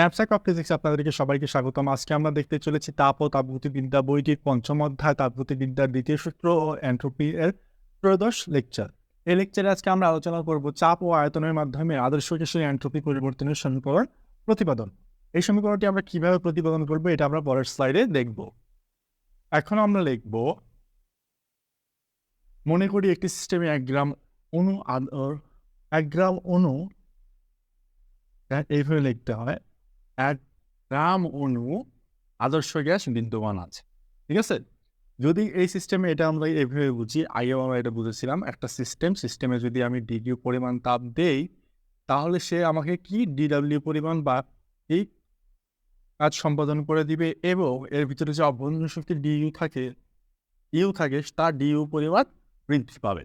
Knapsack of physics আপনাদেরকে সবাইকে স্বাগতম। আজকে আমরা দেখতে চলেছি তাপ ও তাপগতিবিদ্যা বইটির পঞ্চম অধ্যায় তাপগতিবিদ্যার দ্বিতীয় সূত্র ও এন্ট্রোপি এর ত্রয়োদশ লেকচার। এই লেকচারে আজকে আমরা আলোচনা করব চাপ ও আয়তনের মাধ্যমে আদর্শ গ্যাসের এন্ট্রোপি পরিবর্তনের সমীকরণ প্রতিপাদন। এই সমীকরণটি আমরা কীভাবে প্রতিপাদন করব এটা আমরা পরের স্লাইডে দেখব। এখন আমরা লিখব মনে করি একটি সিস্টেমে এক গ্রাম অণু এক গ্রাম অণু হ্যাঁ, এইভাবে লিখতে হয়। এক গ্রাম অণু আদর্শ গ্যাস বিদ্যমান আছে। ঠিক আছে? যদি এই সিস্টেমে এটা আমরা এইভাবে বুঝি, আগেও আমরা এটা বুঝেছিলাম, একটা সিস্টেম সিস্টেমে যদি আমি ডিকিউ পরিমাণ তাপ দেই, তাহলে সে আমাকে কি ডিডাব্লিউ পরিমাণ বা এই কাজ সম্পাদন করে দিবে এবং এর ভিতরে যে অভ্যন্তরীণ শক্তি ডিইউ থাকে ইউ থাকে তার ডিইউ পরিমাণ বৃদ্ধি পাবে।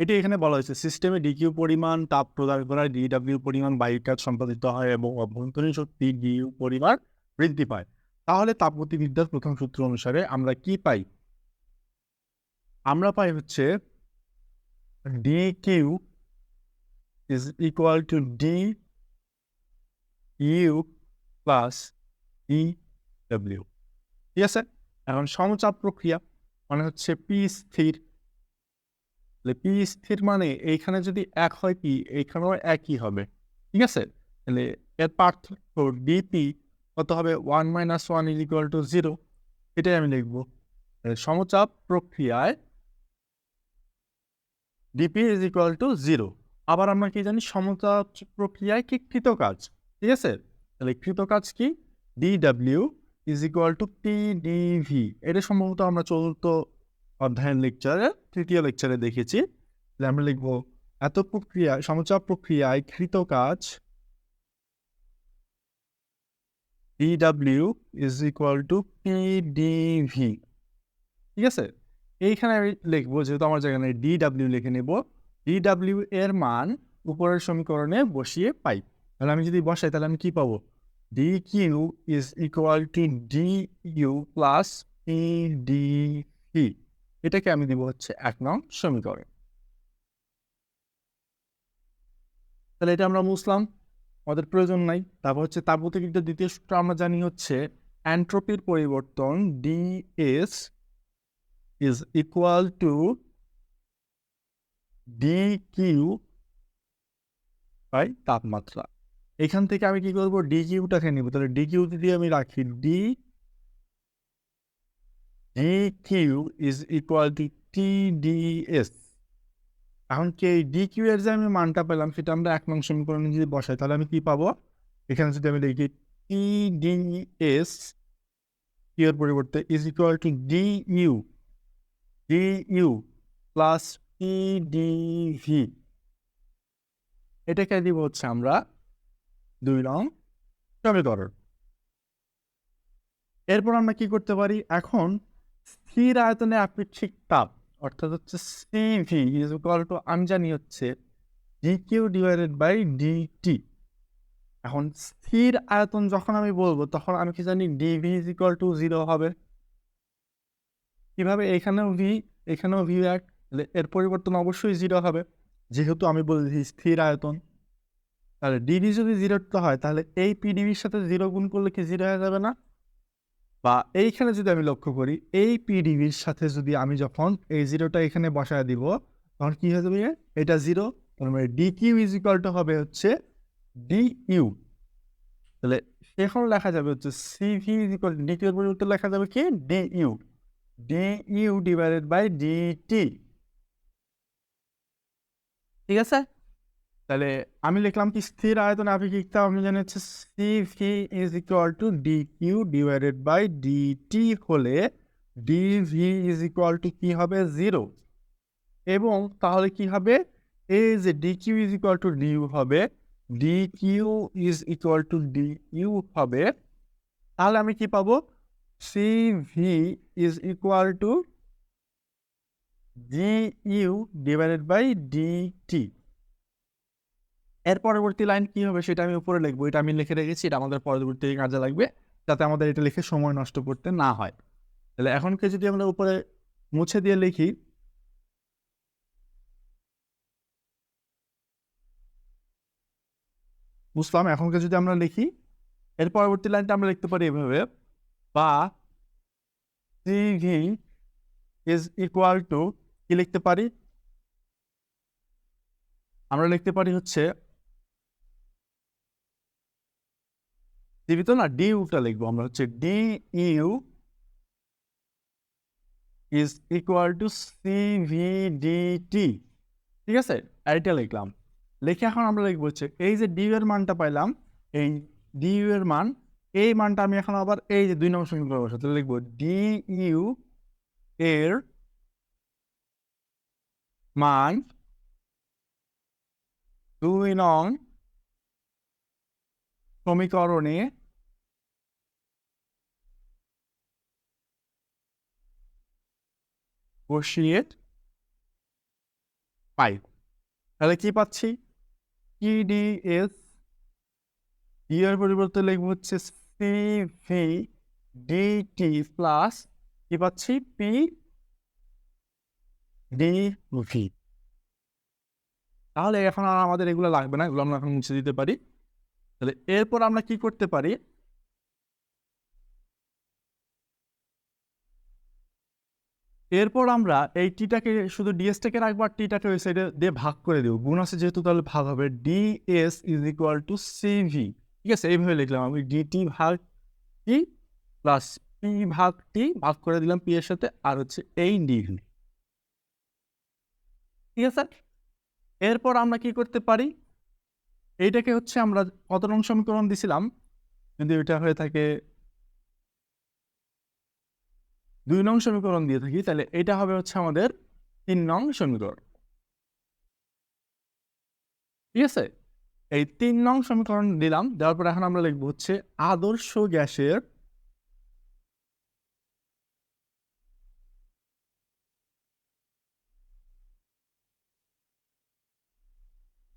এটি এখানে বলা হয়েছে সিস্টেমে ডিকিউ পরিমাণ, তাপ প্রদান করায় ডিডাব্লিউ পরিমাণ বায়ুর কাজ সম্পাদিত হয় এবং অভ্যন্তরীণ শক্তি ডিইউ পরিমাণ বৃদ্ধি পায়। তাহলে তাপগতিবিদ্যার প্রথম সূত্র অনুসারে আমরা কি পাই? আমরা পাই হচ্ছে D Q is equal to D U plus E W ঠিক আছে? এখন সমচাপ প্রক্রিয়া মানে হচ্ছে পি স্থির তাহলে পি স্থির মানে এইখানে যদি এক হয় পি এইখানেও একই হবে। ঠিক আছে? তাহলে এর পার্থক্য ডিপি কত হবে? One minus one is equal to zero এটাই আমি লিখব। সমচাপ প্রক্রিয়ায় D P is equal to zero আবার আমরা কি জানি? সমচাপ প্রক্রিয়ায় কি কৃত কাজ ঠিক আছে? তাহলে কৃত কাজ কি? D W is equal to P D V এটা সম্ভবত আমরা চতুর্থ অধ্যায়ের লেকচারে তৃতীয় লেকচারে দেখেছি। তাহলে আমরা লিখব, এত প্রক্রিয়া, সমচাপ প্রক্রিয়ায় কৃত কাজ D W is equal to P D V ঠিক আছে? এইখানে আমি লিখব, যেহেতু আমার জায়গায় ডিডাব্লিউ লিখে নেব। ডিডাব্লিউ এর মান উপরের সমীকরণে বসিয়ে পাই। তাহলে আমি যদি বসাই, তাহলে আমি কি পাবো? D Q is equal to D U plus P D V এটাকে আমি দিব হচ্ছে এক নং সমীকরণ। তাহলে এটা আমরা মুসলাম আমাদের প্রয়োজন নাই। তারপর হচ্ছে তাপগতিবিদ্যার দ্বিতীয় সূত্র আমরা জানি হচ্ছে অ্যান্ট্রোপির পরিবর্তন D S is equal to D Q by তাপমাত্রা। এখান থেকে আমি কি করব? ডি কিউটাকে নিব। তাহলে ডি কিউ দিয়ে আমি রাখি, D D Q is equal to T D S এখন কি এই ডি কিউ এর যে আমি মানটা পেলাম, সেটা আমরা এক নং সমীকরণে যদি বসাই, তাহলে আমি কি পাবো? এখানে যদি আমি লিখি টি ডি এস কিউ এর পরিবর্তে is equal to D U D U plus P D V এটাকে দিব হচ্ছে আমরা দুই নং সমীকরণ। এরপর আমরা কি করতে পারি? এখন স্থির আয়তনে আপেক্ষিক তাপ অর্থাৎ হচ্ছে সিভি ইজ ইকুয়াল টু আমি জানি হচ্ছে D Q divided by D T এখন স্থির আয়তন যখন আমি বলব, তখন আমি কি জানি D V is equal to zero হবে। কীভাবে? এখানেও ভি এখানেও ভি এক এর পরিবর্তন অবশ্যই জিরো হবে, যেহেতু আমি বলছি স্থির আয়তন। তাহলে ডিভি যদি জিরো হয়, তাহলে এই পিডিভির সাথে জিরো গুণ করলে কি জিরো হয়ে যাবে না? বা এইখানে যদি আমি লক্ষ্য করি, এই পিডিভির সাথে যদি আমি যখন এই জিরোটা এখানে বসায় দিব, তখন কি হয়ে যাবে এটা জিরো মানে ডি কিউ ইজ হবে হচ্ছে ডি ইউ তাহলে এখন লেখা যাবে হচ্ছে C V is equal D Q এর পরিবর্তে লেখা যাবে কি? D U D U divided by D T ঠিক আছে? তাহলে আমি লিখলাম কি স্থির আয়তন আপেক্ষিক তাপ আমি জানি হচ্ছে C V is equal to D Q divided by D T হলে ডিভি ইজ ইকুয়াল টু কি হবে? জিরো এবং তাহলে কি হবে? এই যে D Q is equal to D U হবে। D Q is equal to D U হবে। তাহলে আমি কি পাবো? C V is equal to D U divided by D T এর পরবর্তী লাইন কি হবে সেটা আমি উপরে লিখব। এটা আমি লিখে রেখেছি, এটা আমাদের পরবর্তী কাজে লাগবে যাতে আমাদের এটা লিখে সময় নষ্ট করতে না হয়। তাহলে এখনকে যদি আমরা উপরে মুছে দিয়ে লিখি, বুঝলাম? এখনকে যদি আমরা লিখি, এর পরবর্তী লাইনটা আমরা লিখতে পারি এভাবে, বা ইজ ইকুয়াল টু কি লিখতে পারি? আমরা লিখতে পারি হচ্ছে সিভি তো না ডি ইউটা লিখব আমরা হচ্ছে D U is equal to C V D T ঠিক আছে? এইটা লিখলাম। লিখে এখন আমরা লিখব হচ্ছে, এই যে ডি এর মানটা পাইলাম, এই ডি ইউ এর মান, এই মানটা আমি এখন আবার এই যে দুই নম্বর সমীকরণ বসাতে লিখব ডি ইউ এর মান দুই নং সমীকরণে বসিয়ে পাই তাহলে কি পাচ্ছি? ইডিএস ডি এর পরিবর্তে লিখব হচ্ছে সিভি ডিটি প্লাস কি পাচ্ছি? পি ডি ভি তাহলে এখন আর আমাদের এগুলো লাগবে না, এগুলো আমরা এখন মুছে দিতে পারি। তাহলে এরপর আমরা কি করতে পারি? এরপর আমরা এই টিটাকে, শুধু ডিএসটাকে রাখব আর টিটাকে ওই সাইডে দিয়ে ভাগ করে দেবো। গুণ আছে যেহেতু তাহলে ভাগ হবে D S is equal to C V ঠিক আছে? এইভাবে লিখলাম আমি ডিটি ভাগ টি প্লাস পি ভাগ টি ভাগ করে দিলাম পি এর সাথে আর হচ্ছে এই ডিভি ঠিক আছে? এরপর আমরা কি করতে পারি? এইটাকে হচ্ছে আমরা কত নং সমীকরণ দিছিলাম? যদি এটা হয়ে থাকে দুই নং সমীকরণ দিয়ে থাকি, তাহলে এটা হবে হচ্ছে আমাদের তিন নং সমীকরণ। ঠিক আছে? এই তিন নং সমীকরণ দিলাম, দেওয়ার পর এখন আমরা লিখব হচ্ছে আদর্শ গ্যাসের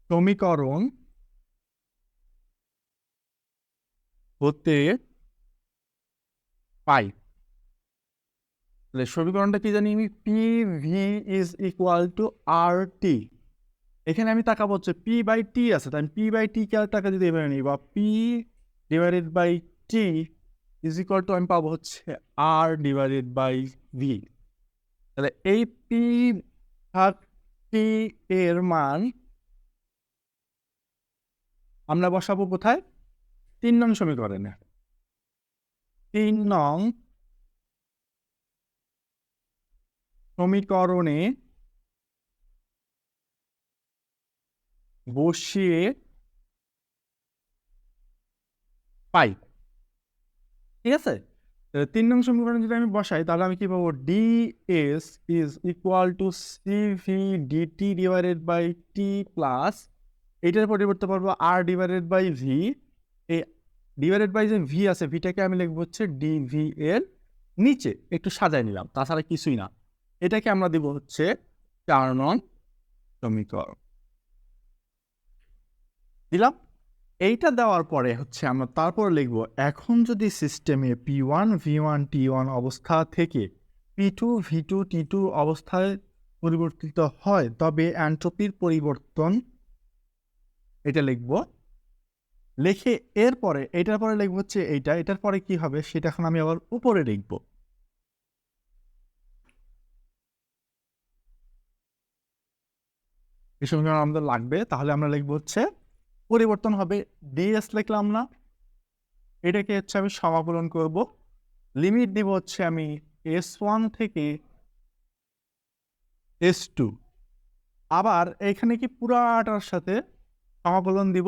সমীকরণ হতে পাই। তাহলে সমীকরণটা কি জানি আমি? P V is equal to R T এখানে আমি তাকাবো হচ্ছে পি বাই টি আছে তাই পি বাই টি কে টাকা যদি এভাবে নিই, বা P divided by T is equal to আমি পাবো হচ্ছে আর ডিভাইডেড বাই ভি তাহলে এই পি ভাগ টি এর মান আমরা বসাবো কোথায়? তিন নং সমীকরণে। তিন নং সমীকরণে বসিয়ে পাই। ঠিক আছে? তিন নং সমীকরণ যদি আমি বসাই, তাহলে আমি কি পাবো? D S is equal to C C V D T divided by T plus এটার পরিবর্তে পারব আর ডিভাইডেড বাই ভি এই ডিভাইডেড বাই যে ভি আছে ভিটাকে আমি লিখব হচ্ছে ডিভি এর নিচে। একটু সাজাই নিলাম, তাছাড়া কিছুই না। এটাকে আমরা দিব হচ্ছে চার নং সমীকরণ। দিলাম? এইটা দেওয়ার পরে হচ্ছে আমরা তারপর লিখব, এখন যদি সিস্টেমে P one V one T one অবস্থা থেকে P two V two T two অবস্থায় পরিবর্তিত হয়, তবে অ্যান্ট্রপির পরিবর্তন এটা লিখব। লিখে এরপরে, এটার পরে লিখব হচ্ছে এইটা, এটার পরে কি হবে? সেটা এখন আমি আবার উপরে লিখব। এই সমীকরণ আমাদের লাগবে, তাহলে আমরা লিখব হচ্ছে, পরিবর্তন হবে ডিএস লিখলাম না। এটাকে হচ্ছে আমি সমাকলন করব। লিমিট দিব হচ্ছে আমি এস ওয়ান থেকে এস টু আবার এখানে কি পুরাটার সাথে সমাকলন দিব?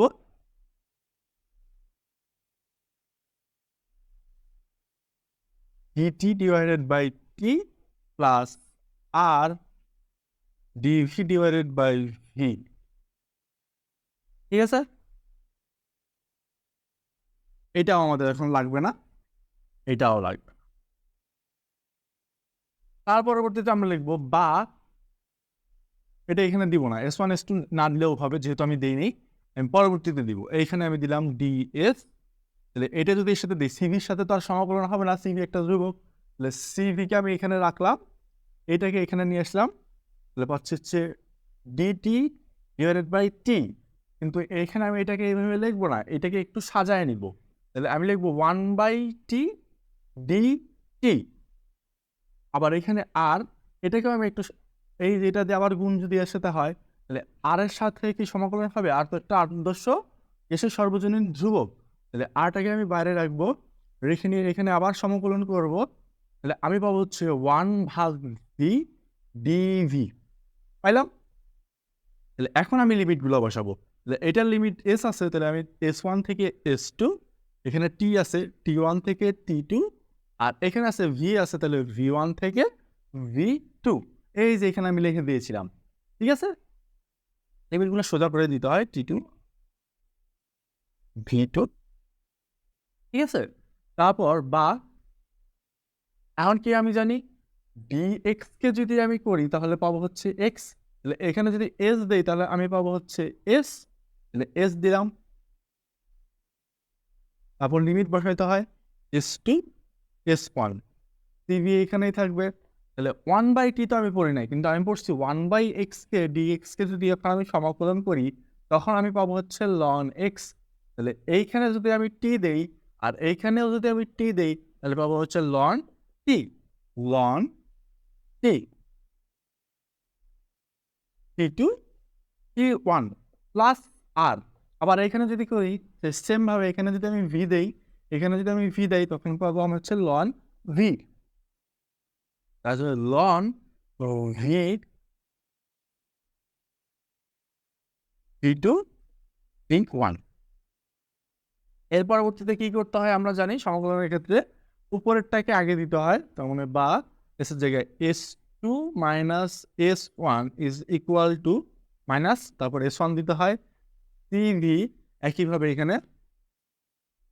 D T divided by T plus R D V divided by V ঠিক আছে? এটাও আমাদের এখন লাগবে না। এটাও লাগবে। তার পরবর্তীতে আমরা লিখব বা এটা এখানে দিব না। এস ওয়ান এস টু না দিলেও হবে, যেহেতু আমি দিইনি। আমি পরবর্তীতে দিব। এইখানে আমি দিলাম ডি এস তাহলে এটা যদি এর সাথে দিই সিভির সাথে তো আর সমাকলন হবে না সিভি একটা ধ্রুবক। তাহলে সিভিকে আমি এখানে রাখলাম। এটাকে এখানে নিয়ে আসলাম। তাহলে পাচ্ছি হচ্ছে ডিটি ডিভাইডেড বাই টি কিন্তু এখানে আমি এটাকে এইভাবে লিখব না, এটাকে একটু সাজায় নিব। তাহলে আমি লিখব one by T D T আবার এখানে আর এটাকেও আমি একটু এই যেটা দিয়ে আবার গুণ যদি এর সাথে হয়, তাহলে আর এর সাথে কি সমাকলন হবে? আর তো একটা আদর্শ এসে সর্বজনীন ধ্রুবক। তাহলে আরটাকে আমি বাইরে রাখব, রেখে নিয়ে এখানে আবার সমাকলন করব। তাহলে আমি পাবো হচ্ছে ওয়ান ভাগ ভি ডিভি পাইলাম? তাহলে এখন আমি লিমিটগুলো বসাবো। তাহলে এটার লিমিট এস আছে, তাহলে আমি এস ওয়ান থেকে এস টু এখানে টি আছে টি ওয়ান থেকে টি টু আর এখানে আছে ভি আছে, তাহলে ভি ওয়ান থেকে ভি টু এই যে এখানে আমি লিখে দিয়েছিলাম, ঠিক আছে? লিমিটগুলো সোজা করে দিতে হয় টি টু ভি টু ঠিক আছে? তারপর বা, এখন কি আমি জানি? ডি কে যদি আমি করি, তাহলে পাবো হচ্ছে এক্স তাহলে এখানে যদি এস দেই, তাহলে আমি পাবো হচ্ছে এস তাহলে এস দিলাম। তারপর লিমিট বসাইতে হয় S two S one C V এখানেই থাকবে। তাহলে ওয়ান বাই টি তো আমি পড়ি নাই, কিন্তু আমি পড়ছি ওয়ান বাই এক্সকে ডি এক্সকে যদি এখন আমি সমাকলন করি, তখন আমি পাবো হচ্ছে লন এক্স তাহলে এইখানে যদি আমি টি দেই, আর এইখানেও যদি আমি টি দেই, তাহলে পাবো হচ্ছে ln T ln T T two T one plus R আবার এখানে যদি করি সেমভাবে এখানে যদি আমি ভি দেই, এখানে যদি আমি ভি দেই, তখন পাবো আমার হচ্ছে লন ভি তাহলে লন ভি টু ওয়ানের পরবর্তীতে কি করতে হয় আমরা জানি, সমাকলনের ক্ষেত্রে উপরেরটাকে আগে দিতে হয়, তার মানে বা এস এর জায়গায় S two minus S one is equal to minus, তারপর এস ওয়ান দিতে হয়। সিভি একইভাবে এখানে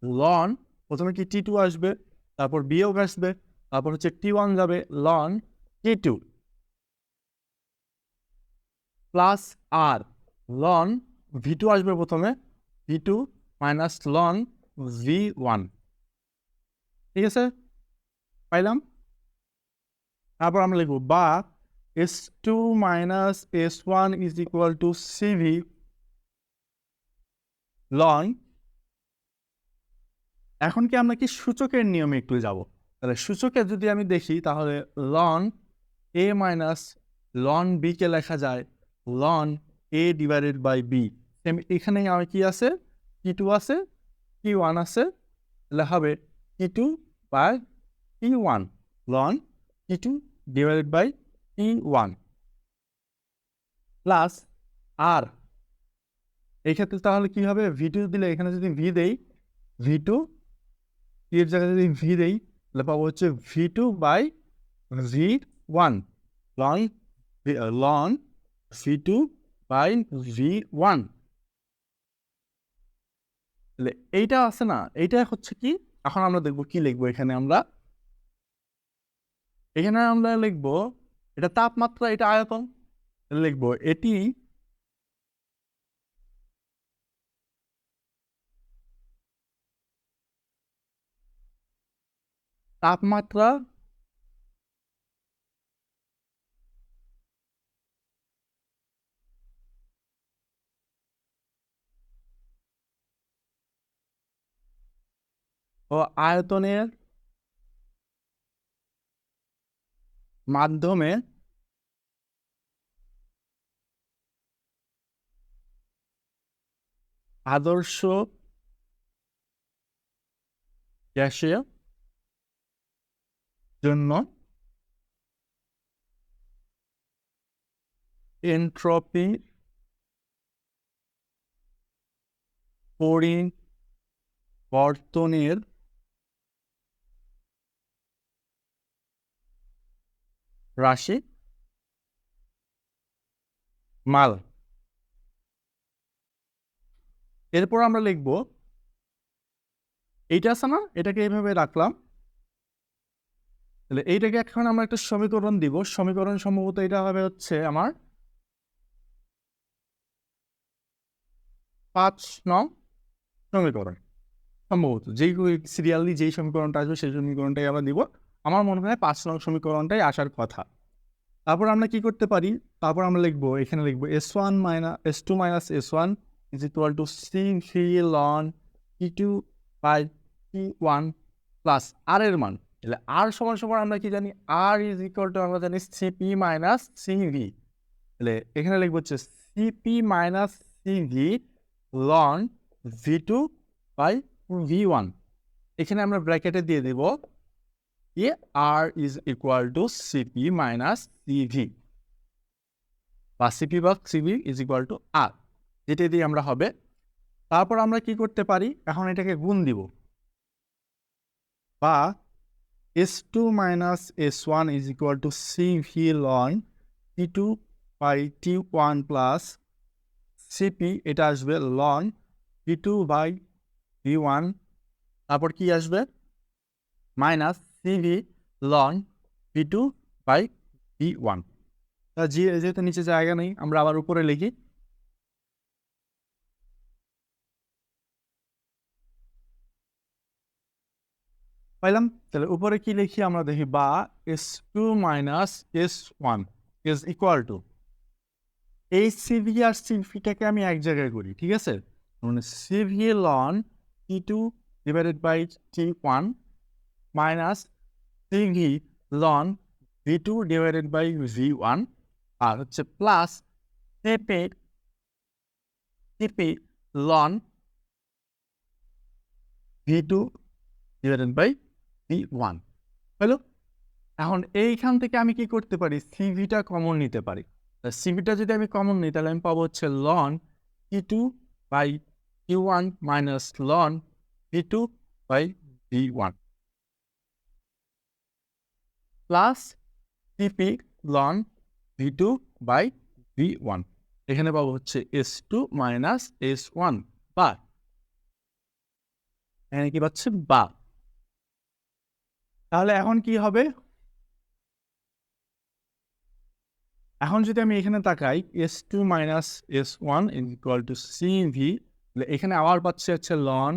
লন প্রথমে কি টি টু আসবে, তারপর বিয়োগ আসবে, তারপর হচ্ছে টি ওয়ান যাবে ln T two plus R ln V two আসবে প্রথমে, V two minus ln V one. ঠিক আছে? পাইলাম? তারপর আমরা লিখব, বা S two minus S one is equal to C V ln এখন কি আমরা কি সূচকের নিয়মে একটু যাব? তাহলে সূচকে যদি আমি দেখি, তাহলে ln A minus ln B কে লেখা যায় ln A divided by B এখানে আমার কি আছে? কি টু আছে কি ওয়ান আছে, তাহলে হবে টি টু বাই কি one ln T two divided by T one. Plus R. এই ক্ষেত্রে তাহলে কি হবে? ভি টু দিলে এখানে যদি ভি দেই ভি টু এর জায়গায় যদি ভি দেই, তাহলে পাবো হচ্ছে V two by V one ln ln V two by V one এইটা আছে না? এইটা হচ্ছে কি? এখন আমরা দেখব কি লিখব এখানে আমরা। এখানে আমরা লিখব এটা তাপমাত্রা এটা আয়তন লিখব এটি তাপমাত্রা ও আয়তনের মাধ্যমে আদর্শ গ্যাসের জন্য এন্ট্রপি পরিবর্তনের রাশি, মাল। এরপর আমরা লিখব, এইটা আছে না? এটাকে এইভাবে রাখলাম। তাহলে এইটাকে এখন আমরা একটা সমীকরণ দিব। সমীকরণ সম্ভবত এটা হবে হচ্ছে আমার পাঁচ নং সমীকরণ। সম্ভবত যেই সিরিয়ালি যেই সমীকরণটা আসবে সেই সমীকরণটাই আমরা দিব। আমার মনে হয় পাঁচ নং সমীকরণটাই আসার কথা। তারপর আমরা কি করতে পারি? তারপর আমরা লিখব, এখানে লিখব S one minus S two minus S one is equal to C V ln T two by T one plus R এর মান। তাহলে আর সমান সমান আমরা কি জানি? আর ইজ ইকুয়াল টু আমরা জানি সিপি মাইনাস সিভি তাহলে এখানে লিখব হচ্ছে C P minus C V ln V two by V one এখানে আমরা ব্র্যাকেটে দিয়ে দেব এ R is equal to C P minus C V বা সিপি বা C V is equal to R যেটা দিয়ে আমরা হবে, তারপর আমরা কি করতে পারি? এখন এটাকে গুণ দিব। বা S two minus S one is equal to C V ln T two by T one plus C P এটা আসবে ln V two by V one তারপর কি আসবে? Minus C V ln V two by V one জি যেহেতু নিচে জায়গা নেই, আমরা আবার উপরে লিখি। পাইলাম? তাহলে উপরে কি লিখি আমরা দেখি? বা S two minus S one is equal to এই সিভি আর সিভিটাকে আমি এক জায়গায় করি, ঠিক আছে? মানে C V ln T two divided by T one minus C V ln V two divided by V one আর হচ্ছে plus C P C P ln V two divided by V one হলো এখন এইখান থেকে আমি কি করতে পারি? সিভিটা common নিতে পারি। সিভিটা যদি আমি কমন নিই, তাহলে আমি পাবো হচ্ছে ln T two by T one minus ln V two by V one plus C P ln V two by V one এখানে পাবো হচ্ছে S two minus S one বা এখানে কি পাচ্ছে? বা তাহলে এখন কি হবে? এখন যদি আমি এখানে তাকাই S two minus S one equal to C V এখানে আবার পাচ্ছে হচ্ছে ln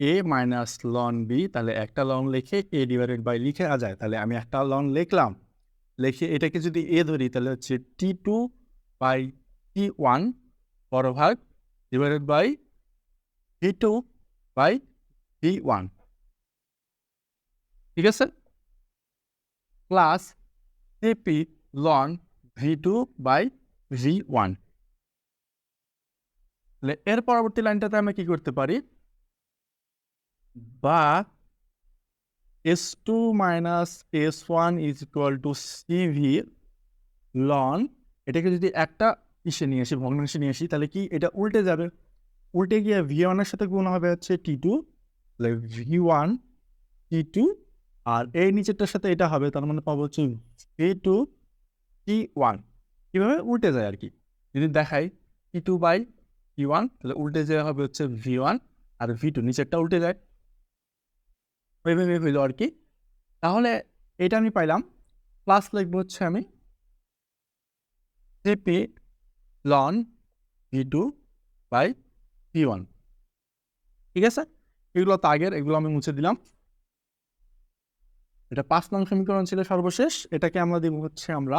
A minus ln B তাহলে একটা লন লিখে এ ডিভাইডেড বাই লিখে আ যায়। তাহলে আমি একটা লন লিখলাম। লিখে এটাকে যদি এ ধরি, তাহলে হচ্ছে T two by T one বড় ভাগ divided by V two by V one ঠিক আছে? Plus C P ln V two by V one তাহলে এর পরবর্তী লাইনটাতে আমি কি করতে পারি? বা S two minus S one is equal to C V ln এটাকে যদি একটা ইসে নিয়ে আসি, ভগ্নাংশে নিয়ে আসি, তাহলে কি এটা উল্টে যাবে? উল্টে গিয়ে ভি ওয়ানের সাথে গুণ হবে হচ্ছে T two V one T two আর এই নিচেরটার সাথে এটা হবে, তার মানে পাবো হচ্ছে ভি টু টি ওয়ান কীভাবে? উল্টে যায় আর কি। যদি দেখাই T two by T one তাহলে উল্টে যাওয়া হবে হচ্ছে ভি ওয়ান আর ভি টু নিচেরটা উল্টে যায়। ওইভাবে হইল আর কি তাহলে এটা আমি পাইলাম। প্লাস লিখব হচ্ছে আমি C P ln V two by V one ঠিক আছে? এগুলো তো আগের, এগুলো আমি মুছে দিলাম। এটা পাঁচ নং সমীকরণ ছিল সর্বশেষ। এটাকে আমরা দেব হচ্ছে আমরা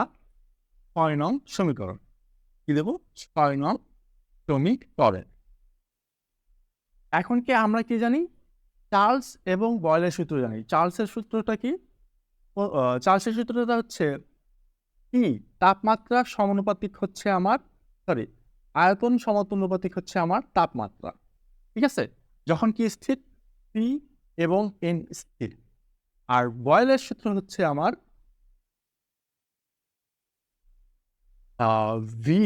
ছয় নং সমীকরণ। কি দেব? ছয় নং সমীকরণ। এখন কি আমরা কি জানি? চার্লস এবং বয়লের সূত্র জানি। চার্লসের সূত্রটা কি? চার্লসের সূত্রটা হচ্ছে কি? তাপমাত্রা সমানুপাতিক হচ্ছে আমার সরি আয়তন সমতুল্যপাতিক হচ্ছে আমার তাপমাত্রা। ঠিক আছে? যখন কি স্থির? পি এবং এন স্থির। আর বয়েলের সূত্র হচ্ছে আমার V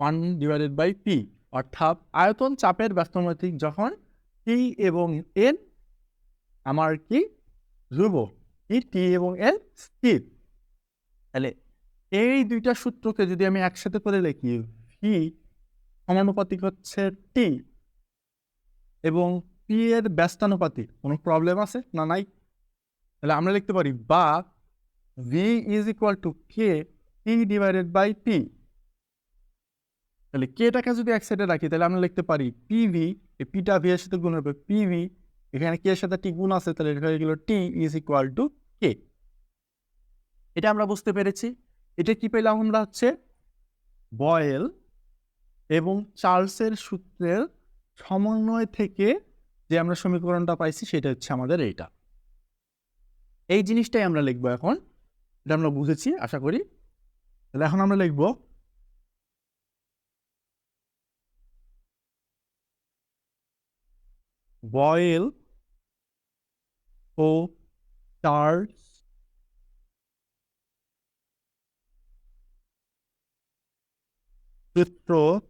one divided by P অর্থাৎ আয়তন চাপের ব্যস্তমাতিক যখন টি এবং এন, আমার কি? ধ্রুব। ই, টি এবং এন স্থির। তাহলে এই দুইটা সূত্রকে যদি আমি একসাথে করে লিখি, ভি সমানুপাতিক হচ্ছে টি এবং পি এর ব্যস্তানুপাতিক, কোনো প্রবলেম আছে না নাই? তাহলে আমরা লিখতে পারি বা V is equal to K T divided by P তাহলে কেটাকে যদি এক সাইডে রাখি, তাহলে আমরা লিখতে পারি পিভি এই পিটা ভি এর সাথে গুণ হবে পিভি এখানে কে এর সাথে টি গুণ আছে, তাহলে এটা হয়ে গেল T is equal to K এটা আমরা বুঝতে পেরেছি। এটা কি পেলাম আমরা হচ্ছে বয়েল এবং চার্লসের সূত্রের সমন্বয় থেকে যে আমরা সমীকরণটা পাইছি, সেটা হচ্ছে আমাদের এইটা। এই জিনিসটাই আমরা লিখব এখন। এটা আমরা বুঝেছি, আশা করি। তাহলে এখন আমরা লিখব বয়েল ও চার্জ সূত্র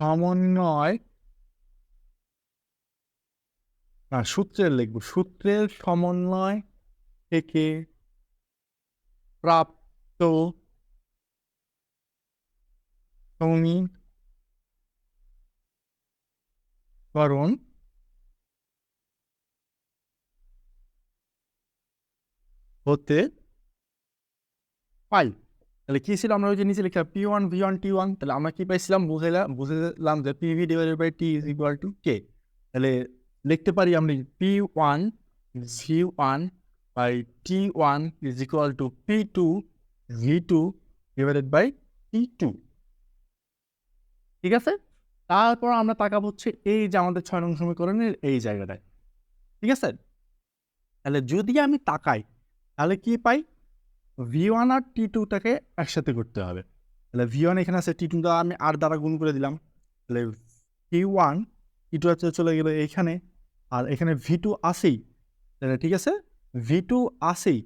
সমন্বয় সূত্রের লিখব। সূত্রের সমন্বয় থেকে প্রাপ্ত সমীকরণ হতে পাই। তাহলে কি ছিল? আমরা ওই যে নিচে লিখলাম P one V one T one তাহলে আমরা কি পাইছিলাম? বুঝাইলাম বুঝেলাম যে P V divided by T is equal to K তাহলে লিখতে পারি আমরা P one V one by T one is equal to P two V two divided by T two ঠিক আছে? তারপর আমরা তাকাবো হচ্ছে এই যে আমাদের ছয় নং সমীকরণের এই জায়গাটায়। ঠিক আছে? তাহলে যদি আমি তাকাই, তাহলে কি পাই? ভি ওয়ান আর টি টুটাকে একসাথে করতে হবে। তাহলে ভি ওয়ান এখানে আছে টি টুটা আমি আর দ্বারা গুণ করে দিলাম। তাহলে ভি ওয়ান টি টু আছে চলে গেলো এইখানে আর এখানে ভি টু আসেই তাহলে ঠিক আছে? ভি টু আসেই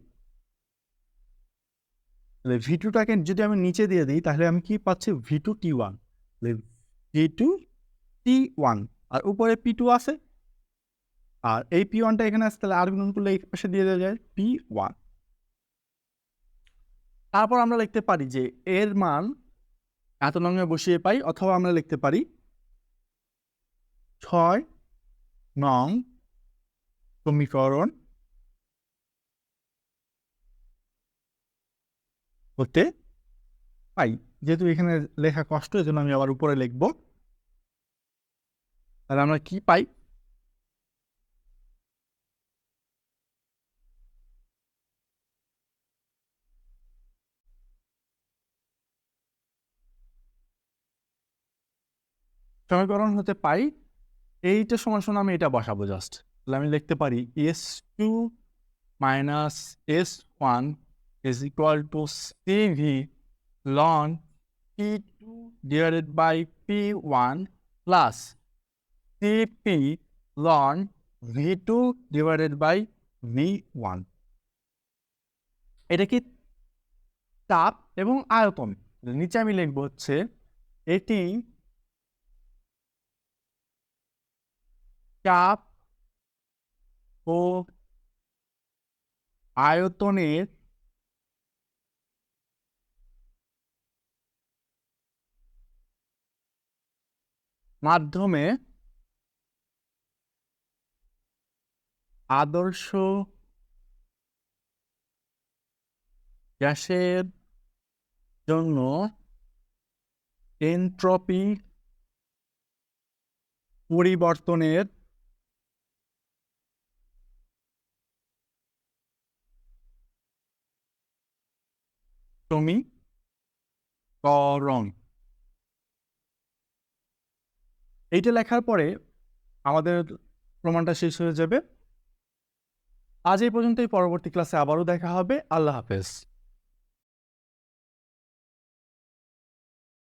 তাহলে ভি টুটাকে যদি আমি নিচে দিয়ে দিই, তাহলে আমি কি পাচ্ছি? V two T one V two T one আর উপরে পি টু আছে। আর এই পি ওয়ানটা এখানে আসতে তাহলে আর গুণ করলে এই পাশে দিয়ে দেওয়া যায় পি ওয়ান তারপর আমরা লিখতে পারি যে এর মান এত নঙে বসিয়ে পাই, অথবা আমরা লিখতে পারি ছয় নং সমীকরণ হতে পাই। যেহেতু এখানে লেখা কষ্ট এজন্য আমি আবার উপরে লিখব। তাহলে আমরা কি পাই? সমীকরণ হতে পাই, এইটা সমান সমান আমি এটা বসাবো জাস্ট তাহলে আমি লিখতে পারি S two minus S one is equal to C V ln P two divided by P one plus C P ln V two divided by V one এটা কি তাপ এবং আয়তন? নিচে আমি লিখব হচ্ছে এটি চাপ ও আয়তনের মাধ্যমে আদর্শ গ্যাসের জন্য এনট্রপি পরিবর্তনের সমীকরণ এইটা লেখার পরে আমাদের প্রমাণটা শেষ হয়ে যাবে। আজ এই পর্যন্তই। পরবর্তী ক্লাসে আবারও দেখা হবে। আল্লাহ হাফেজ।